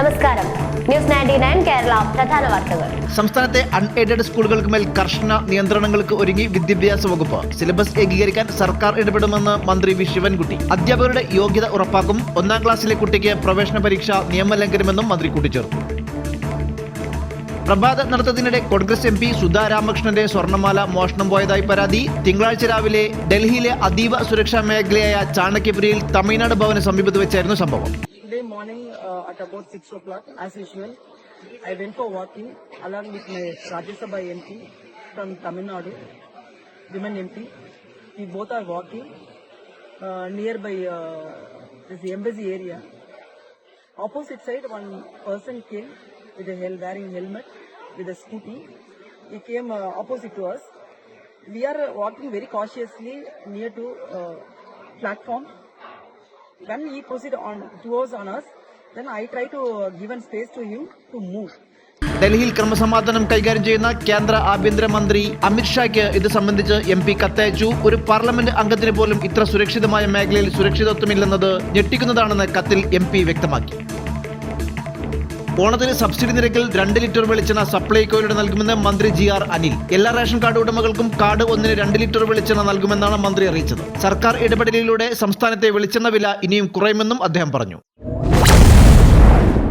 നമസ്കാരം. News ninety nine Kerala പ്രധാന വാർത്തകൾ. സംസ്ഥാനത്തെ അൺഎയ്ഡഡ് സ്കൂളുകൾക്ക് മേൽ കർശന നിയന്ത്രണങ്ങൾക്ക് ഒരുങ്ങി വിദ്യാഭ്യാസ വകുപ്പ്. സിലബസ് ഏകീകരിക്കാൻ സർക്കാർ ഇടപെടുമെന്ന് മന്ത്രി വി ശിവൻകുട്ടി. അധ്യാപകരുടെ യോഗ്യത ഉറപ്പാക്കും. ഒന്നാം ക്ലാസ്സിലെ കുട്ടിക്ക് പ്രവേശന പരീക്ഷ നിയമലംഘനമെന്നും മന്ത്രി കൂട്ടിച്ചേർത്തു. പ്രഭാത നടത്തത്തിനിടെ കോൺഗ്രസ് എം പി സുധാ രാമകൃഷ്ണന്റെ സ്വർണമാല മോഷണം പോയതായി പരാതി. തിങ്കളാഴ്ച രാവിലെ ഡൽഹിയിലെ അതീവ സുരക്ഷാ മേഖലയായ ചാണക്യപുരിയിൽ തമിഴ്നാട് ഭവന് സമീപത്ത് വെച്ചായിരുന്നു സംഭവം. Morning uh, at about 6 o'clock, as usual, I went for walking along with my Rajya Sabha MP from Tamil Nadu, women MP. We both are walking uh, nearby uh, this embassy area. Opposite side, one person came with a hel- wearing helmet with a scooty. He came uh, opposite to us. We are uh, walking very cautiously near to uh, platform when he proceed on towards on us, then I try to uh, give an space to him to move. ഡൽഹിയിൽ ക്രമസമാധാനം കൈകാര്യം ചെയ്യുന്ന കേന്ദ്ര ആഭ്യന്തരമന്ത്രി അമിത്ഷായ്ക്ക് ഇത് സംബന്ധിച്ച് M P കത്തയച്ചു ഒരു പാർലമെന്റ് അംഗത്തിന് പോലും ഇത്ര സുരക്ഷിതമായ മേഖലയിൽ സുരക്ഷിതത്വമില്ലെന്നത് ഞെട്ടിക്കുന്നതാണെന്ന് കത്തിൽ എം വ്യക്തമാക്കി ഓണത്തിന് സബ്സിഡി നിരക്കിൽ രണ്ട് ലിറ്റർ വെളിച്ചെണ്ണ സപ്ലൈകോയിലൂടെ നൽകുമെന്ന് മന്ത്രി ജി ആർ അനിൽ. എല്ലാ റേഷൻ കാർഡ് ഉടമകൾക്കും കാർഡ് ഒന്നിന് രണ്ട് ലിറ്റർ വെളിച്ചെണ്ണ നൽകുമെന്നാണ് മന്ത്രി അറിയിച്ചത്. സർക്കാർ ഇടപെടലിലൂടെ സംസ്ഥാനത്തെ വെളിച്ചെണ്ണ വില ഇനിയും കുറയുമെന്നും അദ്ദേഹം പറഞ്ഞു.